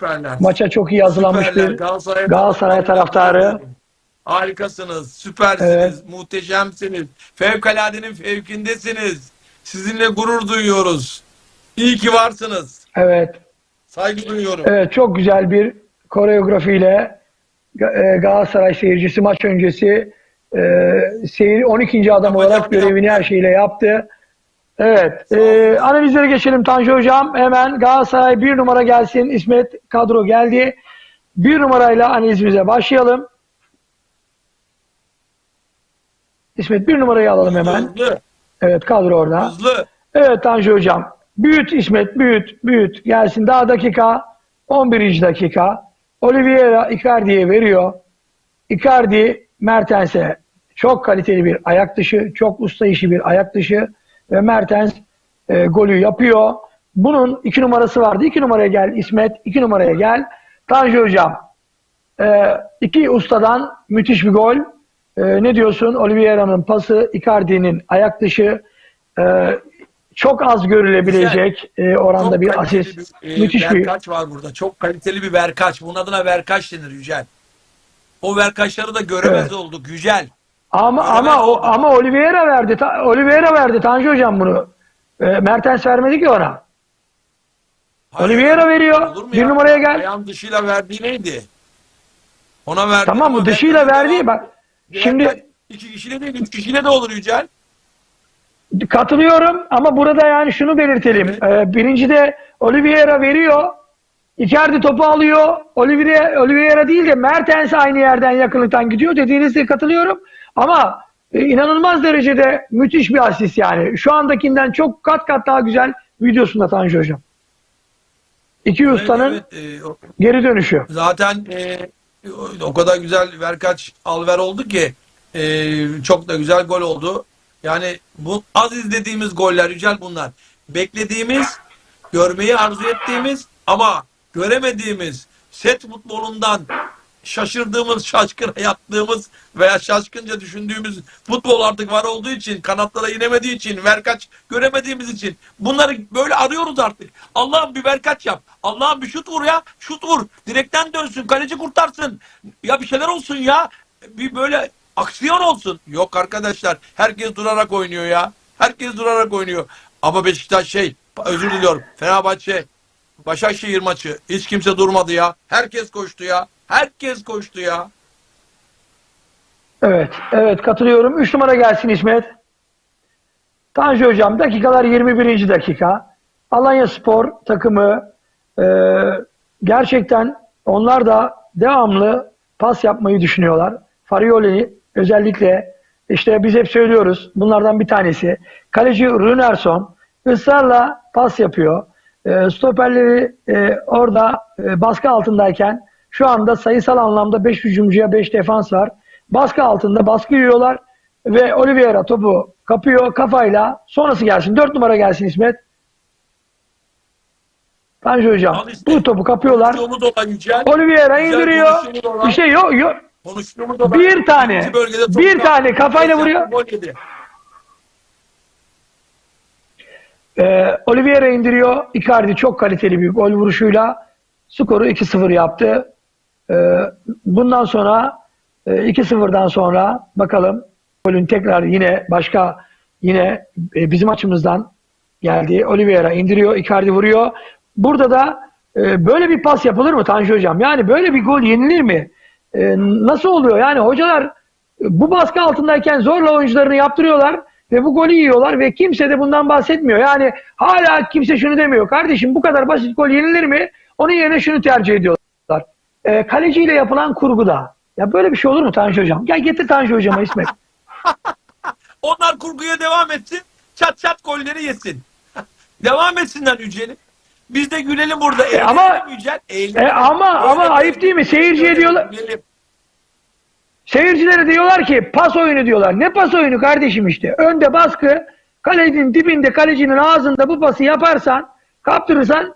Süperler. Maça çok iyi hazırlanmış Süperler. bir Galatasaray, Galatasaray taraftarı. Harikasınız, süpersiniz, Evet. muhteşemsiniz. Fevkaladenin fevkindesiniz. Sizinle gurur duyuyoruz. İyi ki varsınız. Evet. Saygı duyuyorum. Evet çok güzel bir koreografiyle e, Galatasaray seyircisi maç öncesi e, seyir 12. adam olarak görevini her şeyle yaptı. Evet. E, analizlere geçelim Tanju Hocam. Hemen Galatasaray bir numara gelsin. İsmet kadro geldi. Bir numarayla analizimize başlayalım. İsmet bir numarayı alalım hemen. Hızlı, Evet kadro orada. hızlı. Evet Tanju Hocam. Büyüt İsmet, büyüt, büyüt. Gelsin daha dakika. 11. dakika. Oliveira Icardi'ye veriyor. Icardi Mertens'e çok kaliteli bir ayak dışı, çok usta işi bir ayak dışı ve Mertens e, golü yapıyor. Bunun iki numarası vardı. İki numaraya gel İsmet, iki numaraya gel. Tanju Hocam, e, iki ustadan müthiş bir gol. E, ne diyorsun? Oliveira'nın pası, Icardi'nin ayak dışı. E, çok az görülebilecek e, oranda Çok bir asist. bir, e, müthiş bir verkaç var burada. Çok kaliteli bir verkaç. Bunun adına verkaç denir Yücel. O verkaçları da göremez Evet. olduk Yücel. Ama ama o, ama Oliveira verdi. Ta- Oliveira verdi Tanju hocam bunu. E, Mertens vermedi ki ona. Hayır, Oliveira veriyor. Bir ya? numaraya gel. Ayağın dışıyla verdiği neydi? Ona verdi. Tamam ama bu dışıyla verdiği Bak şimdi iki kişiyle değil, üç kişiyle de olur Yücel. katılıyorum ama burada yani şunu belirtelim. Evet. E, birincide Oliveira veriyor. Icardi topu alıyor. Oliveira, Oliveira değil de Mertens aynı yerden yakınlıktan gidiyor. Dediğinizde katılıyorum. Ama e, inanılmaz derecede müthiş bir asist yani. Şu andakinden çok kat kat daha güzel videosunda Tanju hocam. İki ustanın Evet, evet, e, o- geri dönüşü. zaten e, o- o kadar güzel verkaç alver oldu ki e, çok da güzel gol oldu. Yani bu az izlediğimiz goller Yücel bunlar. Beklediğimiz, görmeyi arzu ettiğimiz ama göremediğimiz set futbolundan şaşırdığımız, şaşkın yattığımız veya şaşkınca düşündüğümüz futbol artık var olduğu için, kanatlara inemediği için, verkaç göremediğimiz için bunları böyle arıyoruz artık. Allah'ım bir verkaç yap. Allah'ım bir şut vur ya. Şut vur. Direkten dönsün. Kaleci kurtarsın. Ya bir şeyler olsun ya. Bir böyle aksiyon olsun. Yok arkadaşlar. Herkes durarak oynuyor ya. Herkes durarak oynuyor. Ama Beşiktaş şey, özür diliyorum. Fenerbahçe Başakşehir maçı. Hiç kimse durmadı ya. Herkes koştu ya. Herkes koştu ya. Evet, evet katılıyorum. 3 numara gelsin İsmet. Tanju Hocam dakikalar 21. dakika. Alanya Spor takımı e, gerçekten onlar da devamlı pas yapmayı düşünüyorlar. Farioli özellikle işte biz hep söylüyoruz bunlardan bir tanesi. Kaleci Runerson ısrarla pas yapıyor. E, stoperleri e, orada e, baskı altındayken şu anda sayısal anlamda 5 hücumcuya 5 defans var. Baskı altında baskı yiyorlar ve Oliveira topu kapıyor kafayla. Sonrası gelsin. 4 numara gelsin İsmet. Tanju hocam işte. bu topu kapıyorlar. Oliveira indiriyor. olan- İşte yok yok. Bir tane, bir tane kafayla vuruyor. Ee, Oliveira indiriyor. Icardi çok kaliteli bir gol vuruşuyla skoru 2-0 yaptı. Ee, bundan sonra e, 2-0'dan sonra bakalım golün tekrar yine başka yine e, bizim açımızdan geldi. Oliveira indiriyor. Icardi vuruyor. Burada da e, böyle bir pas yapılır mı Tanju Hocam? Yani böyle bir gol yenilir mi? E, nasıl oluyor? Yani hocalar e, bu baskı altındayken zorla oyuncularını yaptırıyorlar ve bu golü yiyorlar ve kimse de bundan bahsetmiyor. Yani hala kimse şunu demiyor. Kardeşim bu kadar basit gol yenilir mi? Onun yerine şunu tercih ediyorlar. E, kaleciyle yapılan kurguda. Ya böyle bir şey olur mu Tanju Hocam? Gel getir Tanju Hocam'a İsmet. Onlar kurguya devam etsin. Çat çat golleri yesin. devam etsinler Yücel'in. Biz de gülelim burada. Eğlenelim ama- Yücel. Eğlenelim. E, ama ama ayıp değil mi? Seyirciye diyorlar. Gülelim. Seyircilere diyorlar ki pas oyunu diyorlar. Ne pas oyunu kardeşim işte. Önde baskı, kalecinin dibinde, kalecinin ağzında bu pası yaparsan, kaptırırsan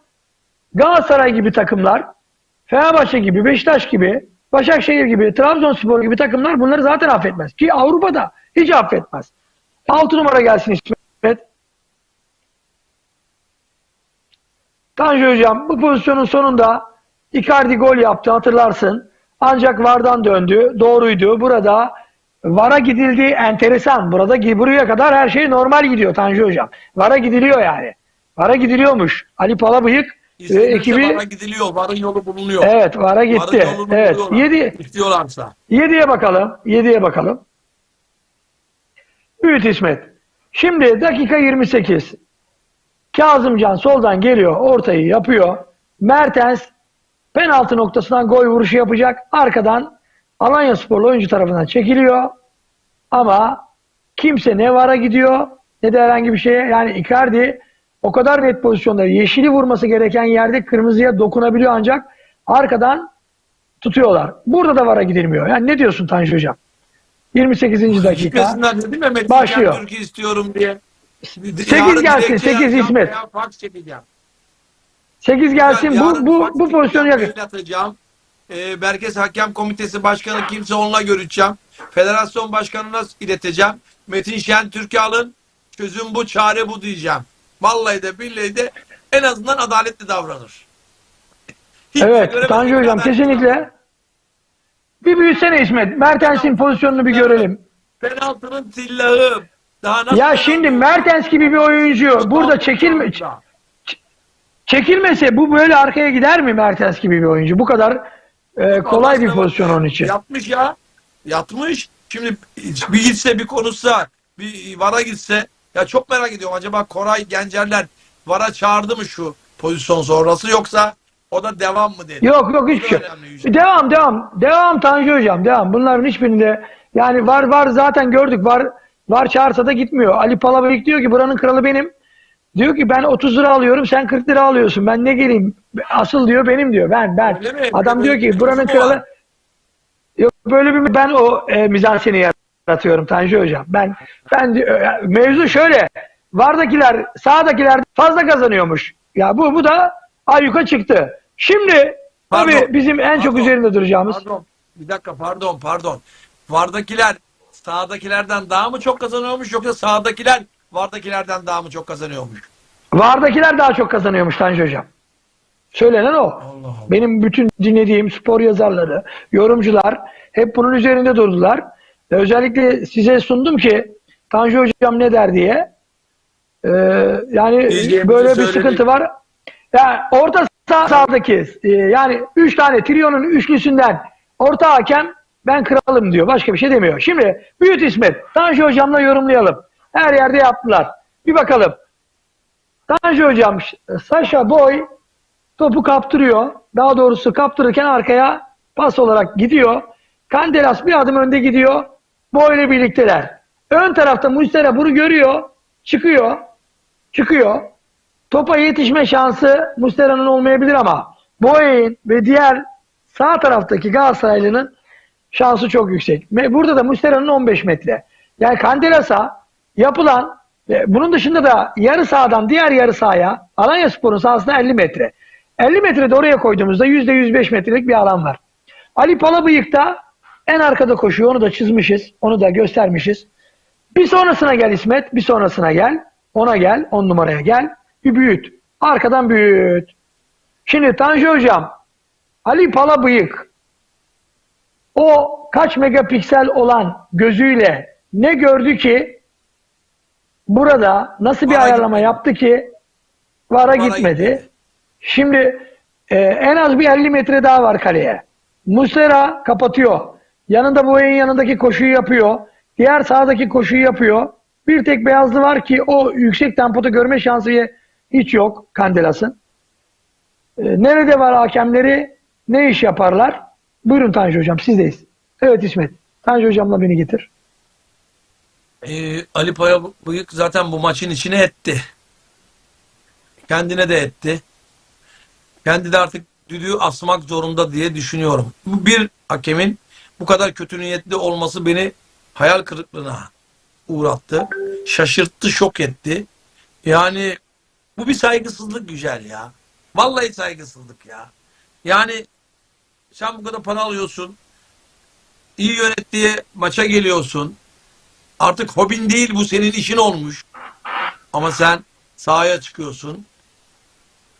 Galatasaray gibi takımlar, Fenerbahçe gibi, Beşiktaş gibi, Başakşehir gibi, Trabzonspor gibi takımlar bunları zaten affetmez. Ki Avrupa'da hiç affetmez. 6 numara gelsin İsmet. Tanju Hocam bu pozisyonun sonunda Icardi gol yaptı hatırlarsın. Ancak VAR'dan döndü. Doğruydu. Burada VAR'a gidildi. Enteresan. Burada buraya kadar her şey normal gidiyor Tanju Hocam. VAR'a gidiliyor yani. VAR'a gidiliyormuş. Ali Palabıyık e, İstenirse ekibi vara gidiliyor. Varın yolu bulunuyor. evet VAR'a Varın gitti. yolunu Evet. 7 İstiyorlarsa. 7'ye bakalım. 7'ye bakalım. Büyüt İsmet. Şimdi dakika 28. Kazımcan soldan geliyor. Ortayı yapıyor. Mertens penaltı noktasından gol vuruşu yapacak. Arkadan Alanya Sporlu oyuncu tarafından çekiliyor. Ama kimse ne vara gidiyor ne de herhangi bir şeye. Yani Icardi o kadar net pozisyonda yeşili vurması gereken yerde kırmızıya dokunabiliyor ancak arkadan tutuyorlar. Burada da vara gidilmiyor. Yani ne diyorsun Tanju Hocam? 28. dakika. Ya Metin Başlıyor. Türkiye istiyorum diye. Sekiz Yarın gelsin, dilekçe sekiz yazacağım İsmet. veya Fax çekeceğim. 8 gelsin. Yarın Bu bu bu pozisyonu yakın. atacağım. Ee, Merkez Hakem Komitesi Başkanı kimse onunla görüşeceğim. Federasyon Başkanı'na ileteceğim. Metin Şen Türkiye alın. Çözüm bu, çare bu diyeceğim. Vallahi de billahi de en azından adaletli davranır. Hiç Evet Tanju Hocam kesinlikle. Bir büyütsene İsmet. Mertens'in pozisyonunu bir görelim. Penaltının tillahı. Daha nasıl Ya şimdi Mertens gibi bir oyuncu burada çekilme çekilmese bu böyle arkaya gider mi Mertens gibi bir oyuncu? Bu kadar e, kolay bir pozisyon onun için. Yatmış ya. Yatmış. Şimdi bir gitse bir konuşsa bir vara gitse ya çok merak ediyorum acaba Koray Gencerler vara çağırdı mı şu pozisyon sonrası yoksa o da devam mı dedi. Yok yok hiçbir şey. Devam devam. Devam Tanju Hocam devam. Bunların hiçbirinde yani var var zaten gördük var var çağırsa da gitmiyor. Ali Palabıyık diyor ki buranın kralı benim. Diyor ki ben 30 lira alıyorum sen 40 lira alıyorsun. Ben ne geleyim? Asıl diyor benim diyor. Ben ben. Adam diyor ki buranın kralı Yok böyle bir ben o e, mizanseni yaratıyorum Tanju Hocam. Ben ben e, mevzu şöyle. Vardakiler sağdakiler fazla kazanıyormuş. Ya bu bu da ayyuka çıktı. Şimdi tabii bizim en çok pardon, üzerinde duracağımız Pardon. Bir dakika pardon pardon. Vardakiler sağdakilerden daha mı çok kazanıyormuş yoksa sağdakiler vardakilerden daha mı çok kazanıyormuş? Vardakiler daha çok kazanıyormuş Tanju Hocam. Söylenen o. Allah Allah. Benim bütün dinlediğim spor yazarları, yorumcular hep bunun üzerinde durdular. Ve özellikle size sundum ki Tanju Hocam ne der diye. Ee, yani Bilgilerimizi böyle bir söyledik. sıkıntı var. Yani orta sahadaki e, yani 3 tane triyonun üçlüsünden orta hakem ben kralım diyor. Başka bir şey demiyor. Şimdi Büyük İsmet Tanju Hocam'la yorumlayalım. Her yerde yaptılar. Bir bakalım. Tanju Hocam Sasha Boy topu kaptırıyor. Daha doğrusu kaptırırken arkaya pas olarak gidiyor. Kandelas bir adım önde gidiyor. Boy ile birlikteler. Ön tarafta Muslera bunu görüyor. Çıkıyor. Çıkıyor. Topa yetişme şansı Muslera'nın olmayabilir ama Boy'in ve diğer sağ taraftaki Galatasaraylı'nın şansı çok yüksek. Burada da Muslera'nın 15 metre. Yani Kandelas'a yapılan bunun dışında da yarı sahadan diğer yarı sahaya Alanya Spor'un sahasına 50 metre. 50 metrede oraya koyduğumuzda %105 metrelik bir alan var. Ali Palabıyık'ta en arkada koşuyor. Onu da çizmişiz. Onu da göstermişiz. Bir sonrasına gel İsmet. Bir sonrasına gel. Ona gel. On numaraya gel. Bir büyüt. Arkadan büyüt. Şimdi Tanju Hocam Ali Palabıyık o kaç megapiksel olan gözüyle ne gördü ki burada nasıl bir Vara ayarlama gitmedi. yaptı ki vara, Vara gitmedi. gitmedi. Şimdi e, en az bir 50 metre daha var kaleye. Muslera kapatıyor. Yanında Boya'nın yanındaki koşuyu yapıyor. Diğer sağdaki koşuyu yapıyor. Bir tek beyazlı var ki o yüksek tempoda görme şansı hiç yok Kandelas'ın. E, nerede var hakemleri? Ne iş yaparlar? Buyurun Tanju Hocam sizdeyiz. Evet İsmet. Tanju Hocam'la beni getir. Ee, Ali Paya Bıyık zaten bu maçın içine etti. Kendine de etti. Kendi de artık düdüğü asmak zorunda diye düşünüyorum. Bu bir hakemin bu kadar kötü niyetli olması beni hayal kırıklığına uğrattı. Şaşırttı, şok etti. Yani bu bir saygısızlık güzel ya. Vallahi saygısızlık ya. Yani sen bu kadar para alıyorsun. iyi yönet diye maça geliyorsun. Artık hobin değil bu senin işin olmuş. Ama sen sahaya çıkıyorsun.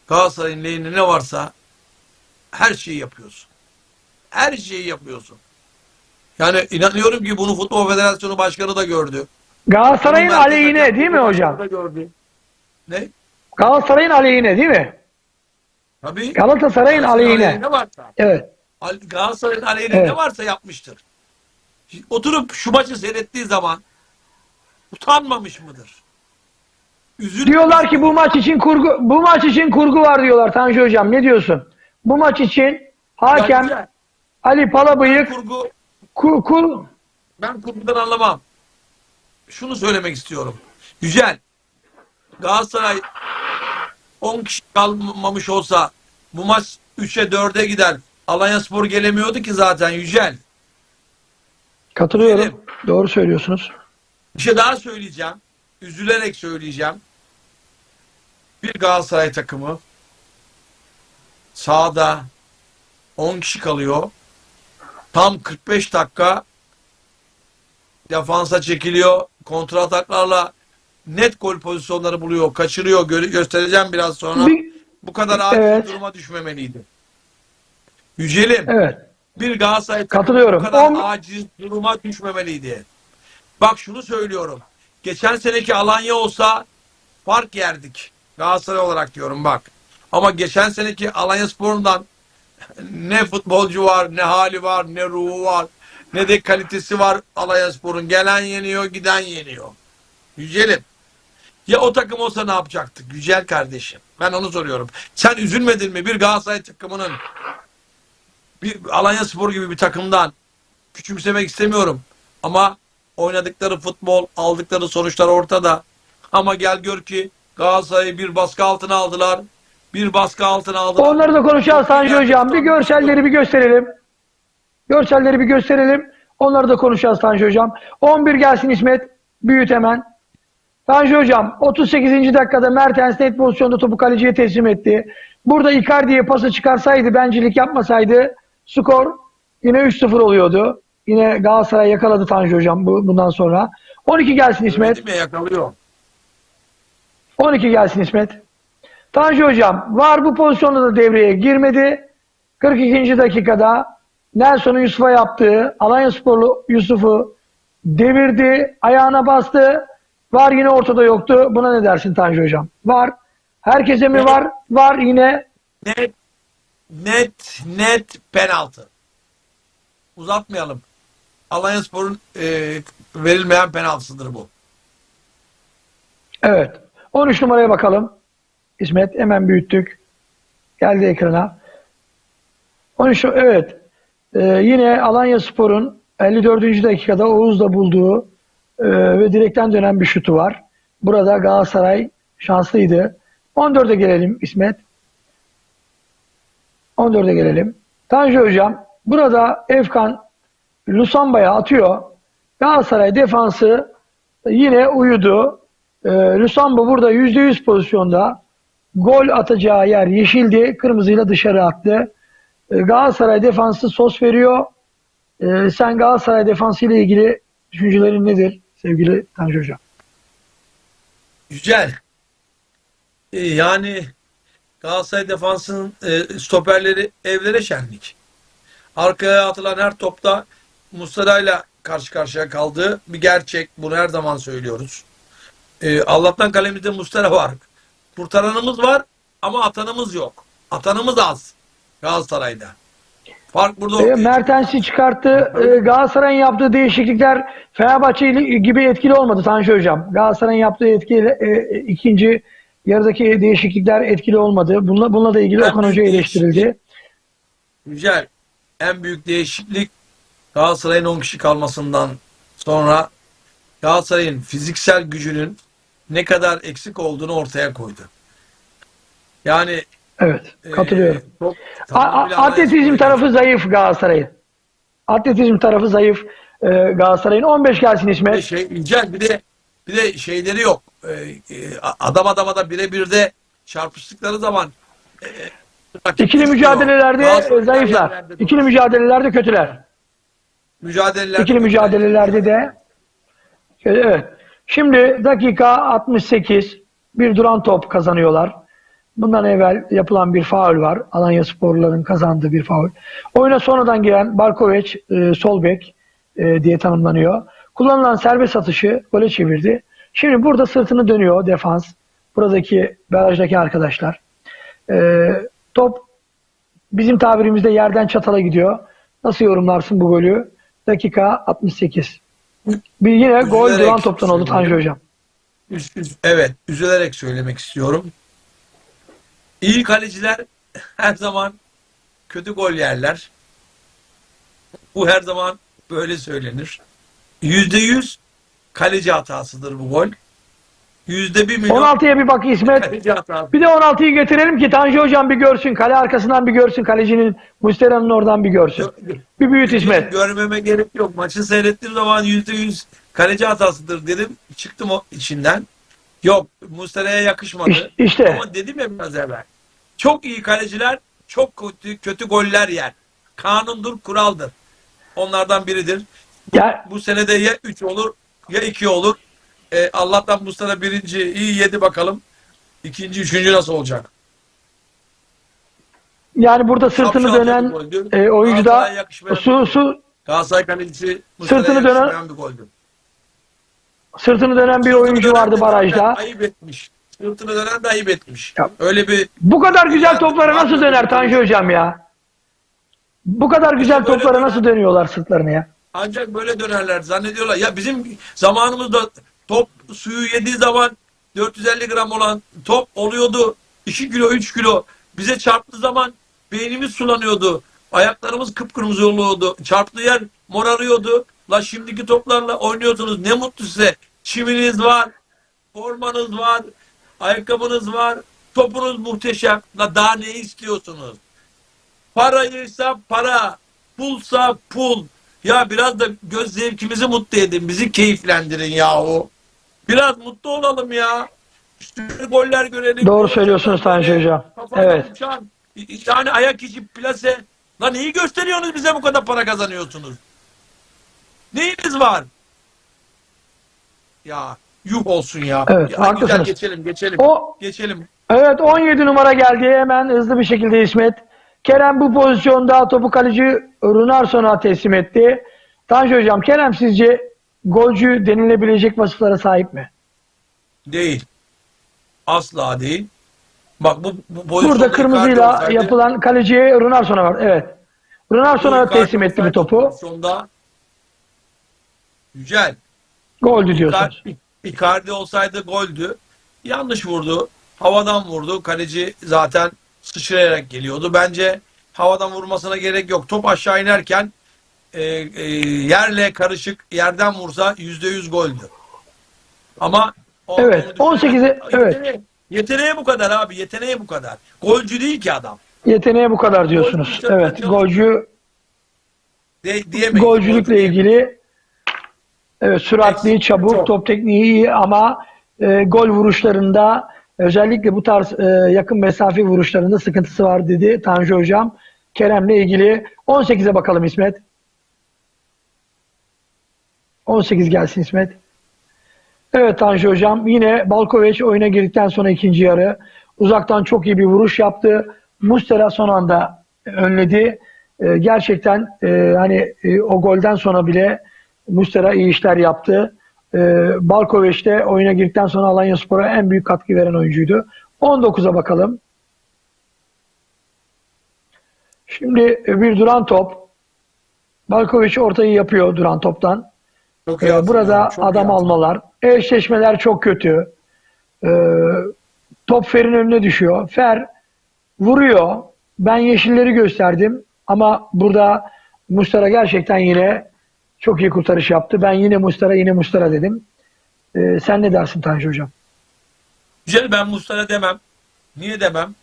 Galatasaray'ın lehine ne varsa her şeyi yapıyorsun. Her şeyi yapıyorsun. Yani inanıyorum ki bunu Futbol Federasyonu Başkanı da gördü. Galatasaray'ın Bunu Merkez aleyhine değil mi hocam? Da gördü. Ne? Galatasaray'ın aleyhine değil mi? Tabii. Galatasaray'ın aleyhine. Ne varsa. Evet. Al- Galatasaray'ın aleyhine Evet. ne varsa yapmıştır. Oturup şu maçı seyrettiği zaman utanmamış mıdır? Üzülmemiş Diyorlar ki bu maç için kurgu bu maç için kurgu var diyorlar Tanju hocam. Ne diyorsun? Bu maç için hakem Bence Ali Palabıyık kurgu ku, ku- ben kurgudan anlamam. Şunu söylemek istiyorum. Yücel Galatasaray 10 kişi kalmamış olsa bu maç 3'e 4'e gider. Alanya Spor gelemiyordu ki zaten Yücel. katılıyorum. Diyelim. Doğru söylüyorsunuz. Bir şey daha söyleyeceğim. Üzülerek söyleyeceğim. Bir Galatasaray takımı sahada 10 kişi kalıyor. Tam 45 dakika defansa çekiliyor. Kontra ataklarla net gol pozisyonları buluyor. Kaçırıyor. Gö- göstereceğim biraz sonra. Bir- Bu kadar acil Evet. duruma düşmemeliydi. Yücelim. evet. Bir Galatasaray Katılıyorum. bu kadar On- aciz duruma düşmemeliydi. Bak şunu söylüyorum. Geçen seneki Alanya olsa fark yerdik. Galatasaray olarak diyorum bak. Ama geçen seneki Alanya Spor'undan ne futbolcu var, ne hali var, ne ruhu var, ne de kalitesi var Alanya Spor'un. Gelen yeniyor, giden yeniyor. Yücelim. Ya o takım olsa ne yapacaktık? Yücel kardeşim. Ben onu soruyorum. Sen üzülmedin mi bir Galatasaray takımının bir Alanya Spor gibi bir takımdan küçümsemek istemiyorum. Ama oynadıkları futbol, aldıkları sonuçlar ortada. Ama gel gör ki Galatasaray'ı bir baskı altına aldılar. Bir baskı altına aldılar. Onları da konuşacağız Tanju hocam. Bir görselleri bir gösterelim. Görselleri bir gösterelim. Onları da konuşacağız Tanju hocam. 11 gelsin İsmet. Büyüt hemen. Tanju hocam 38. dakikada Mertens net pozisyonda topu kaleciye teslim etti. Burada Icardi'ye pası çıkarsaydı, bencilik yapmasaydı skor yine 3-0 oluyordu. Yine Galatasaray yakaladı Tanju hocam bu, bundan sonra. 12 gelsin İsmet. Değil mi? Yakalıyor. 12 gelsin İsmet. Tanju Hocam var bu pozisyonda da devreye girmedi. 42. dakikada Nelson'un Yusuf'a yaptığı Alanya Sporlu Yusuf'u devirdi. Ayağına bastı. Var yine ortada yoktu. Buna ne dersin Tanju Hocam? Var. Herkese mi var? Var yine. Net net net penaltı. Uzatmayalım. Alanya Spor'un e, verilmeyen penaltısıdır bu. Evet. 13 numaraya bakalım. İsmet hemen büyüttük. Geldi ekrana. 13 evet. Ee, yine Alanya Spor'un 54. dakikada Oğuz'da bulduğu e, ve direkten dönen bir şutu var. Burada Galatasaray şanslıydı. 14'e gelelim İsmet. 14'e gelelim. Tanju Hocam burada Efkan Lusamba'ya atıyor. Galatasaray defansı yine uyudu. Ee, Lusamba burada %100 pozisyonda gol atacağı yer yeşildi. Kırmızıyla dışarı attı. Ee, Galatasaray defansı sos veriyor. Ee, sen Galatasaray defansı ile ilgili düşüncelerin nedir sevgili Tanju Hocam? Güzel. E, yani Galatasaray defansının e, stoperleri evlere şenlik. Arkaya atılan her topta Muslera'yla karşı karşıya kaldığı bir gerçek. Bunu her zaman söylüyoruz. Allah'tan kalemizde Muslera var. Kurtaranımız var ama atanımız yok. Atanımız az Galatasaray'da. Fark burada E. Mertens'i çıkarttı. E, Galatasaray'ın yaptığı değişiklikler Fenerbahçe gibi etkili olmadı Tanju Hocam. Galatasaray'ın yaptığı etkiyle e, ikinci yarıdaki değişiklikler etkili olmadı. Bununla, bununla da ilgili Ben Okan Hoca eleştirildi. Güzel. En büyük değişiklik Galatasaray'ın 10 kişi kalmasından sonra Galatasaray'ın fiziksel gücünün ne kadar eksik olduğunu ortaya koydu. Yani Evet, e, katılıyorum. çok tamamıyla atletizm tarafı zayıf Galatasaray'ın. Atletizm tarafı zayıf e, Galatasaray'ın. 15 gelsin İsmet. şey İlker, bir de bir de şeyleri yok. E, e, adam adama da birebir de çarpıştıkları zaman e, rakip İkili mücadelelerde e, zayıflar. İkili mücadelelerde kötüler. mücadelelerde İkili mücadelelerde de evet. Şimdi dakika 68 bir duran top kazanıyorlar. Bundan evvel yapılan bir faul var. Alanya sporluların kazandığı bir faul. Oyuna sonradan giren Balkovic e, sol bek e, diye tanımlanıyor. Kullanılan serbest atışı gole çevirdi. Şimdi burada sırtını dönüyor defans. Buradaki barajdaki arkadaşlar. E, top bizim tabirimizde yerden çatala gidiyor. Nasıl yorumlarsın bu golü? Dakika 68. Bir yine gol Üzülerek duran toptan oldu Tanju. Hocam. Üz- üz- evet, üzülerek söylemek istiyorum. İyi kaleciler her zaman kötü gol yerler. Bu her zaman böyle söylenir. Yüzde yüz kaleci hatasıdır bu gol. Yüzde bir milyon 16'ya bir bak İsmet. Bir de 16'yı getirelim ki Tanju Hocam bir görsün. Kale arkasından bir görsün. Kalecinin Mustera'nın oradan bir görsün. Bir büyüt İsmet. Görmeme gerek yok. Maçı seyrettiğim zaman yüzde yüz kaleci hatasıdır dedim. Çıktım o içinden. Yok, Muslera'ya yakışmadı. İş- İşte. Ama dedim ya biraz evvel. Çok iyi kaleciler çok kötü, kötü goller yer. Kanundur, kuraldır. Onlardan biridir. Ya, Bu senede ya 3 olur ya 2 olur. E, Allah'tan Muslera birinci iyi yedi bakalım. İkinci, üçüncü nasıl olacak? yani burada sırtını Şapşal dönen e, oyuncu da su, su, Galatasaray kalecisi Sırtını dönen- bir goldü. sırtını dönen bir Sırtını oyuncu dönen vardı barajda. Ayıp etmiş. Sırtını dönen de ayıp etmiş. Ya. Öyle bir Bu kadar güzel toplara nasıl döner Tanju Hocam ya? Bu kadar güzel Böyle toplara döner. nasıl dönüyorlar sırtlarını ya? Ancak böyle dönerler zannediyorlar. Ya bizim zamanımızda top suyu yediği zaman 450 gram olan top oluyordu 2 kilo 3 kilo. Bize çarptığı zaman beynimiz sulanıyordu. Ayaklarımız kıpkırmızı oluyordu. Çarptığı yer morarıyordu. La şimdiki toplarla oynuyorsunuz. Ne mutlu size. Çiminiz var. Formanız var. Ayakkabınız var. Topunuz muhteşem. La daha ne istiyorsunuz? Paraysa para, pulsa pul. Ya biraz da göz zevkimizi mutlu edin, bizi keyiflendirin yahu. Biraz mutlu olalım ya. Süper goller görelim. Doğru söylüyorsunuz Tanju Hocam. Evet. uçan, yani ayak içi plase. Lan neyi gösteriyorsunuz bize bu kadar para kazanıyorsunuz? Neyiniz var? Ya yuh olsun ya. Evet, ya haklısınız. Güzel geçelim geçelim. O Geçelim. Evet 17 numara geldi. Hemen hızlı bir şekilde İsmet. Kerem bu pozisyonda topu kaleci Runarson'a teslim etti. Tanju Hocam Kerem sizce golcü denilebilecek vasıflara sahip mi? Değil. Asla değil. Bak bu, bu pozisyonda Burada kırmızıyla olsaydı- yapılan kaleciye Runarson'a var. Evet. Runarson'a Icardi teslim etti bu topu. Pozisyonda Yücel. Goldü diyorsunuz. Icardi olsaydı goldü. Yanlış vurdu. Havadan vurdu. Kaleci zaten sıçrayarak geliyordu. Bence havadan vurmasına gerek yok. Top aşağı inerken e, e, yerle karışık yerden vursa yüzde yüz goldü. Ama o- Evet, onu düşünen- 18'e evet. Yeteneği, yeteneği bu kadar abi. Yeteneği bu kadar. Golcü değil ki adam. Yeteneğe bu kadar diyorsunuz. Golcü- Evet. Golcü De, diyemeyiz. golcülükle Golcü- ilgili evet süratli, Eksik çabuk, çok. top tekniği iyi ama e, gol vuruşlarında özellikle bu tarz e, yakın mesafe vuruşlarında sıkıntısı var dedi Tanju Hocam. Kerem'le ilgili 18'e bakalım İsmet. 18 gelsin İsmet. Evet Tanju Hocam yine Balkovic oyuna girdikten sonra ikinci yarı uzaktan çok iyi bir vuruş yaptı. Mustera son anda önledi. Ee, gerçekten e, hani e, o golden sonra bile Mustera iyi işler yaptı. Ee, Balkovic de oyuna girdikten sonra Alanya Spor'a en büyük katkı veren oyuncuydu. 19'a bakalım. Şimdi e, bir duran top. Balkovic ortayı yapıyor duran toptan. Çok Ee, iyi burada çok adam almalar. Eşleşmeler çok kötü. Ee, top Fer'in önüne düşüyor. Fer vuruyor. Ben yeşilleri gösterdim. Ama burada Mustara gerçekten yine çok iyi kurtarış yaptı. Ben yine Mustara yine Mustara dedim. Ee, sen ne dersin Tanju Hocam? Güzel ben Mustara demem. Niye demem?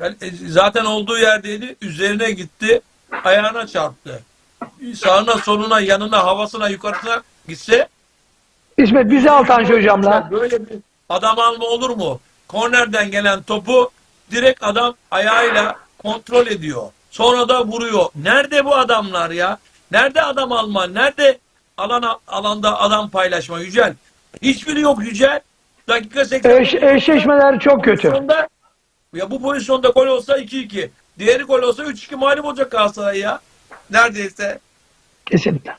E, Zaten olduğu yerdeydi. Üzerine gitti. Ayağına çarptı. Sağına soluna yanına havasına yukarısına gitse İsmet bizi al Tanju Hocam'la. Böyle bir adam alma olur mu? Kornerden gelen topu direkt adam ayağıyla kontrol ediyor. Sonra da vuruyor. Nerede bu adamlar ya? Nerede adam alma? Nerede alana, alanda adam paylaşma Yücel? Hiçbiri yok Yücel. Dakika 80. Eş, eşleşmeler çok kötü. Pozisyonda Ya bu pozisyonda gol olsa 2-2. Diğeri gol olsa 3-2 mağlup olacak Galatasaray ya. Neredeyse. Kesinlikle.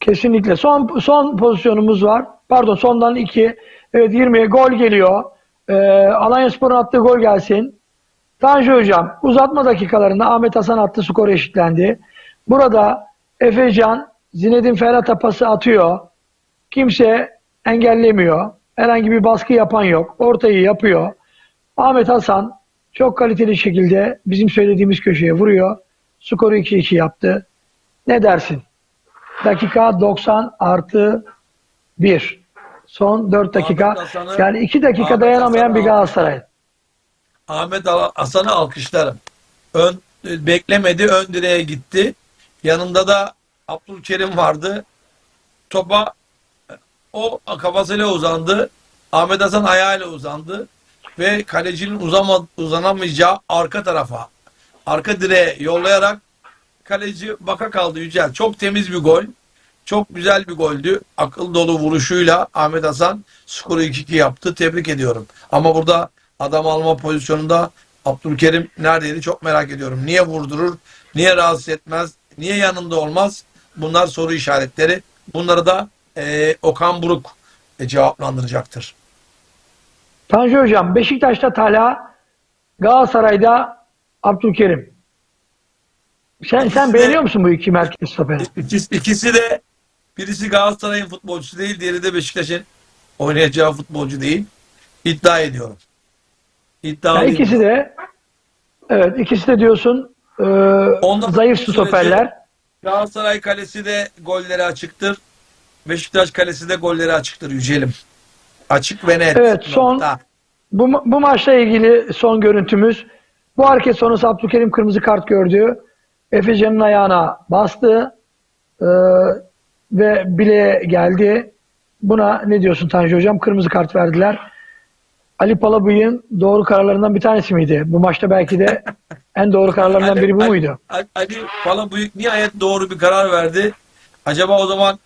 Kesinlikle. Son son pozisyonumuz var. Pardon sondan iki. Evet 20'ye gol geliyor. Ee, Alanyaspor'un attığı gol gelsin. Tanju Hocam uzatma dakikalarında Ahmet Hasan attı skor eşitlendi. Burada Efecan Zinedine Ferhat'a pası atıyor. Kimse engellemiyor. Herhangi bir baskı yapan yok. Ortayı yapıyor. Ahmet Hasan çok kaliteli şekilde bizim söylediğimiz köşeye vuruyor. Skoru 2-2 yaptı. Ne dersin? Dakika 90 artı 1. Son 4 dakika. Hasan'ı- Yani 2 dakika Ahmet dayanamayan Hasan'ı bir Galatasaray. Ahmet Hasan'ı alkışlarım. Ön, beklemedi, ön direğe gitti. Yanında da Abdülkerim vardı. Topa o kafasıyla uzandı. Ahmet Hasan ayağıyla uzandı. Ve kalecinin uzama, uzanamayacağı arka tarafa, arka direğe yollayarak kaleci baka kaldı Yücel. Çok temiz bir gol. Çok güzel bir goldü. Akıl dolu vuruşuyla Ahmet Hasan skoru 2-2 yaptı. Tebrik ediyorum. Ama burada adam alma pozisyonunda Abdülkerim neredeydi çok merak ediyorum. Niye vurdurur? Niye rahatsız etmez? Niye yanında olmaz? Bunlar soru işaretleri. Bunları da eee, Okan Buruk e, cevaplandıracaktır. Tanju Hocam Beşiktaş'ta Talha, Galatasaray'da Abdülkerim. Sen sen beğeniyor musun bu iki merkez stoperi? İkisi, ikisi de birisi Galatasaray'ın futbolcusu değil, diğeri de Beşiktaş'ın oynayacağı futbolcu değil. İddia ediyorum. Yani İddialıyım. ikisi de evet ikisi de diyorsun e, Ondan zayıf stoperler. Galatasaray kalesi de golleri açıktır. Beşiktaş kalesi de golleri açıktır Yücelim. Açık ve net. Evet, son- Nokta. Bu, bu maçla ilgili son görüntümüz. Bu hareket sonrası Abdülkerim kırmızı kart gördü. Efecan'ın ayağına bastı e, ve bileğe geldi. Buna ne diyorsun Tanju Hocam? Kırmızı kart verdiler. Ali Palabıyık'ın doğru kararlarından bir tanesi miydi? Bu maçta belki de en doğru kararlarından biri bu Ali- muydu? Ali, Ali falan büyük nihayet doğru bir karar verdi. Acaba o zaman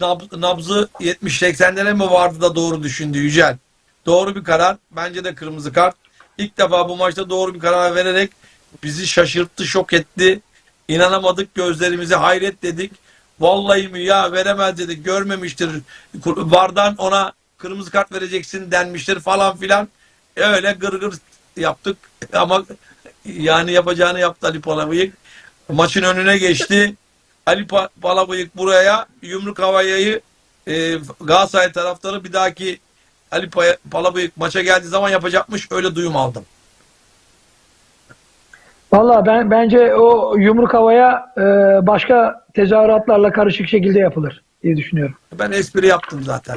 nab- nabzı 70-80'lere mi vardı da doğru düşündü Yücel? Doğru bir karar. Bence de kırmızı kart. İlk defa bu maçta doğru bir karar vererek bizi şaşırttı, şok etti. İnanamadık gözlerimize hayret dedik. Vallahi mi ya veremez dedik. Görmemiştir. Vardan ona kırmızı kart vereceksin denmiştir falan filan. Öyle gırgır yaptık ama yani yapacağını yaptı Ali Palabıyık. Maçın önüne geçti. Ali Pa- Palabıyık buraya yumruk havayayı e, Galatasaray taraftarı bir dahaki Ali Pa- Palabıyık maça geldiği zaman yapacakmış. Öyle duyum aldım. Valla ben bence o yumruk havaya e, başka tezahüratlarla karışık şekilde yapılır diye düşünüyorum. Ben espri yaptım zaten.